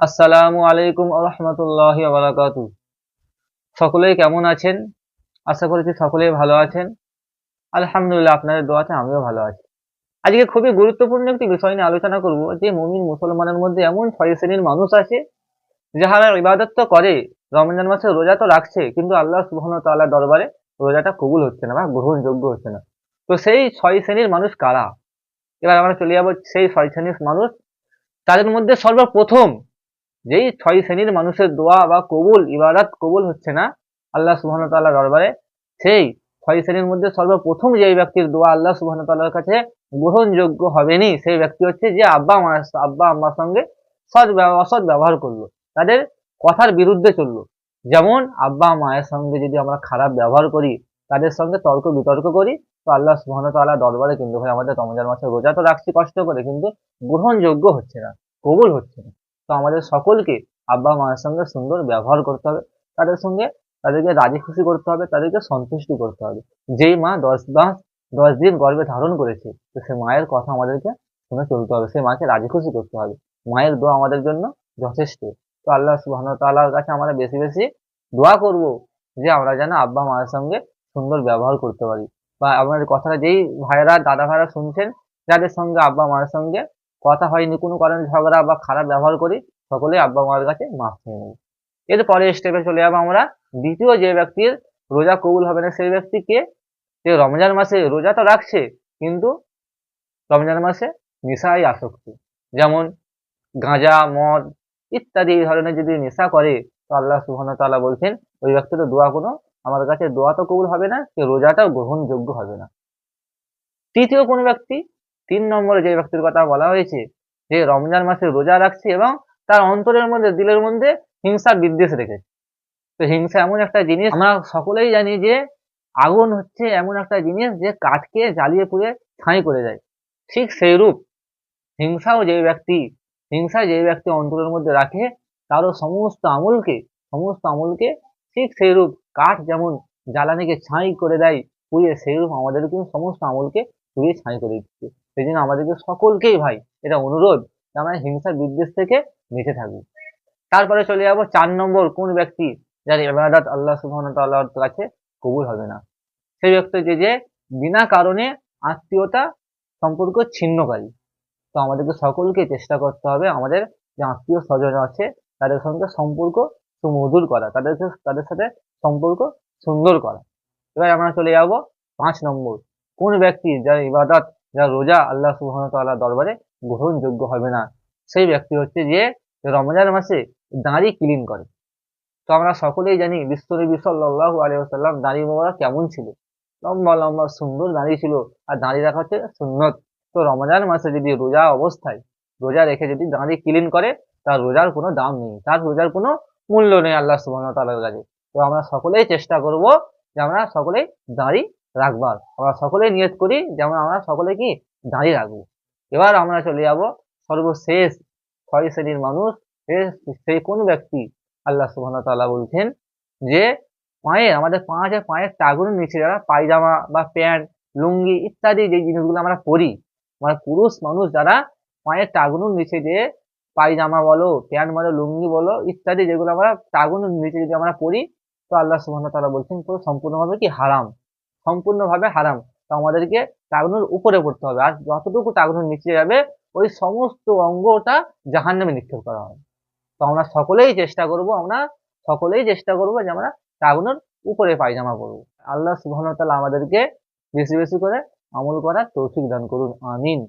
আসসালামু আলাইকুম রহমতুল্লাহ বারাকাতু সকলেই কেমন আছেন? আশা করছি সকলেই ভালো আছেন। আলহামদুলিল্লাহ, আপনাদের দোয়াতে আমিও ভালো আছি। আজকে খুবই গুরুত্বপূর্ণ একটি বিষয় নিয়ে আলোচনা করব, যে মুমিন মুসলমানের মধ্যে এমন ছয় শ্রেণির মানুষ আছে, যাহারা ইবাদত তো করে, রমজান মাসে রোজা তো রাখছে, কিন্তু আল্লাহ সুবহানাহু ওয়া তাআলার দরবারে রোজাটা কবুল হচ্ছে না বা গ্রহণযোগ্য হচ্ছে না। তো সেই ছয় শ্রেণির মানুষ কারা? এবার আমরা চলে যাব সেই ছয় শ্রেণির মানুষ। তাদের মধ্যে সর্বপ্রথম যেই ছয় শ্রেণির মানুষের দোয়া বা কবুল, ইবাদত কবুল হচ্ছে না আল্লাহ সুবহানাহু তাআলার দরবারে, সেই ছয় শ্রেণির মধ্যে সর্বপ্রথম যেই ব্যক্তির দোয়া আল্লাহ সুবহানাহু তাআলার কাছে গ্রহণযোগ্য হবেনি, সেই ব্যক্তি হচ্ছে যে আব্বা আমার আব্বা, আম্মার সঙ্গে সৎ অসৎ ব্যবহার করল, তাদের কথার বিরুদ্ধে চলল। যেমন আব্বা, মায়ের সঙ্গে যদি আমরা খারাপ ব্যবহার করি, তাদের সঙ্গে তর্ক বিতর্ক করি, তো আল্লাহ সুবহানাহু তাআলা দরবারে কিন্তু ভাই আমাদের রমজান মাসে রোজা তো রাখছি কষ্ট করে, কিন্তু গ্রহণযোগ্য হচ্ছে না, কবুল হচ্ছে না। তো আমাদের সকলকে আব্বা মায়ের সঙ্গে সুন্দর ব্যবহার করতে হবে। তাদের সঙ্গে তাদেরকে রাজি খুশি করতে হবে, তাদেরকে সন্তুষ্টি করতে হবে। যেই মা দশ মাস, দশ দিন গর্ভে ধারণ করেছে, তো সে মায়ের কথা আমাদেরকে শুনে চলতে হবে সেই মাকে রাজি খুশি করতে হবে। মায়ের দোয়া আমাদের জন্য যথেষ্ট। তো আল্লাহ সুবাহ কাছে আমরা বেশি বেশি দোয়া করব যে আমরা যেন আব্বা মায়ের সঙ্গে সুন্দর ব্যবহার করতে পারি। বা আমাদের কথাটা যেই ভাইয়েরা, দাদা ভাইরা শুনছেন, যাদের সঙ্গে আব্বা মায়ের সঙ্গে কথা হয়নি, কোনো কারণে ঝগড়া বা খারাপ ব্যবহার করি, সকলেই আব্বা মায়ের কাছে মাফ চেয়ে নেব এরপরে স্টেপে চলে যাব আমরা। দ্বিতীয় যে ব্যক্তির রোজা কবুল হবে না, সেই ব্যক্তিকে যে রমজান মাসে রোজা তো রাখছে, কিন্তু রমজান মাসে নেশায় আসক্তি। যেমন গাঁজা, মদ ইত্যাদি এই ধরনের যদি নেশা করে, তো আল্লাহ তাআলা বলছেন, ওই ব্যক্তির দোয়া কোনো আমাদের কাছে দোয়া তো কবুল হবে না, সে রোজাটাও গ্রহণযোগ্য হবে না। তৃতীয় কোনো ব্যক্তি তিন নম্বরে যে ব্যক্তির কথা বলা হয়েছে, যে রমজান মাসে রোজা রাখছে এবং তার অন্তরের মধ্যে, দিলের মধ্যে হিংসা বিদ্বেষ রেখেছে। তো হিংসা এমন একটা জিনিস, আমরা সকলেই জানি যে আগুন হচ্ছে এমন একটা জিনিস যে কাঠকে জ্বালিয়ে পুড়ে ছাই করে দেয়। ঠিক সেই রূপ হিংসাও যে ব্যক্তি, হিংসা যে ব্যক্তি অন্তরের মধ্যে রাখে, তারও সমস্ত আমলকে সমস্ত আমলকে ঠিক সেই রূপ কাঠ যেমন জ্বালানিকে ছাই করে দেয়, পুড়িয়ে সেই রূপ আমাদের কিন্তু সমস্ত আমলকে পুড়িয়ে ছাই করে দিচ্ছে। সেই জন্য আমাদেরকে সকলকেই ভাই এটা অনুরোধ আমরা হিংসা বিদ্বেষ থেকে বেঁচে থাকি। তারপরে চলে যাব চার নম্বর, কোন ব্যক্তি যার ইবাদত আল্লাহ ওয়া কাছে কবুল হবে না? সেই ব্যক্তি যে যে বিনা কারণে আত্মীয়তা সম্পর্ক ছিন্নকারী। তো আমাদেরকে সকলকে চেষ্টা করতে হবে আমাদের যে আত্মীয় স্বজন আছে, তাদের সঙ্গে সম্পর্ক সুমধুর করা, তাদের তাদের সাথে সম্পর্ক সুন্দর করা। এবার আমরা চলে যাব পাঁচ নম্বর, কোন ব্যক্তি যার ইবাদত যার রোজা আল্লাহ ওয়া তাআলার দরবারে গ্রহণযোগ্য হবে না। সেই ব্যক্তি হচ্ছে যে রমজান মাসে দাঁড়ি ক্লিন করে। তো আমরা সকলেই জানি বিশ্বনবী সাল্লাল্লাহু আলাইহি ওয়াসাল্লাম দাড়ি মোবারক কেমন ছিল? লম্বা লম্বা, সুন্দর দাড়ি ছিল আর দাড়ি রাখা হচ্ছে সুন্নত। তো রমজান মাসে যদি রোজা অবস্থায় রোজা রেখে যদি দাড়ি ক্লিন করে, তার রোজার কোনো দাম নেই। তার রোজার কোনো মূল্য নেই আল্লাহ ওয়া তাআলার কাছে। তো আমরা সকলেই চেষ্টা করব যে আমরা সকলেই দাড়ি রাখবার। আমরা সকলেই নিয়ত করি, যেমন আমরা সকলে কি দাঁড়িয়ে রাখব। এবার আমরা চলে যাব সর্বশেষ ছয় শ্রেণির মানুষ। সে- কোন ব্যক্তি? আল্লাহ সুবহানাহু ওয়া তাআলা বলছেন যে, পায়ের, আমাদের পাঁচের পায়ের টাগুনের নিচে, যারা পায়জামা বা প্যান্ট, লুঙ্গি ইত্যাদি যে জিনিসগুলো আমরা পরি। মানে পুরুষ মানুষ যারা পায়ের টাগুনের নিচে যে পায়জামা বলো, প্যান্ট বলো, লুঙ্গি বলো ইত্যাদি যেগুলো আমরা টাগুনের নিচে যদি আমরা পরি, তো আল্লাহ ওয়া বলছেন পুরো সম্পূর্ণভাবে কি হারাম। সম্পূর্ণভাবে হারাম। তো আমাদেরকে টাগুনের উপরে পড়তে হবে। আর যতটুকু টাগনুর নিচে যাবে, ওই সমস্ত অঙ্গটা জাহান নামে নিক্ষেপ করা হবে। তো আমরা সকলেই চেষ্টা করব, আমরা সকলেই চেষ্টা করব যে আমরা টাগুনের উপরে পায়জামা পরবো। আল্লাহ সুবহানাহু ওয়া আমাদেরকে বেশি বেশি করে আমল করার তৌফিক দান করুন। আমিন।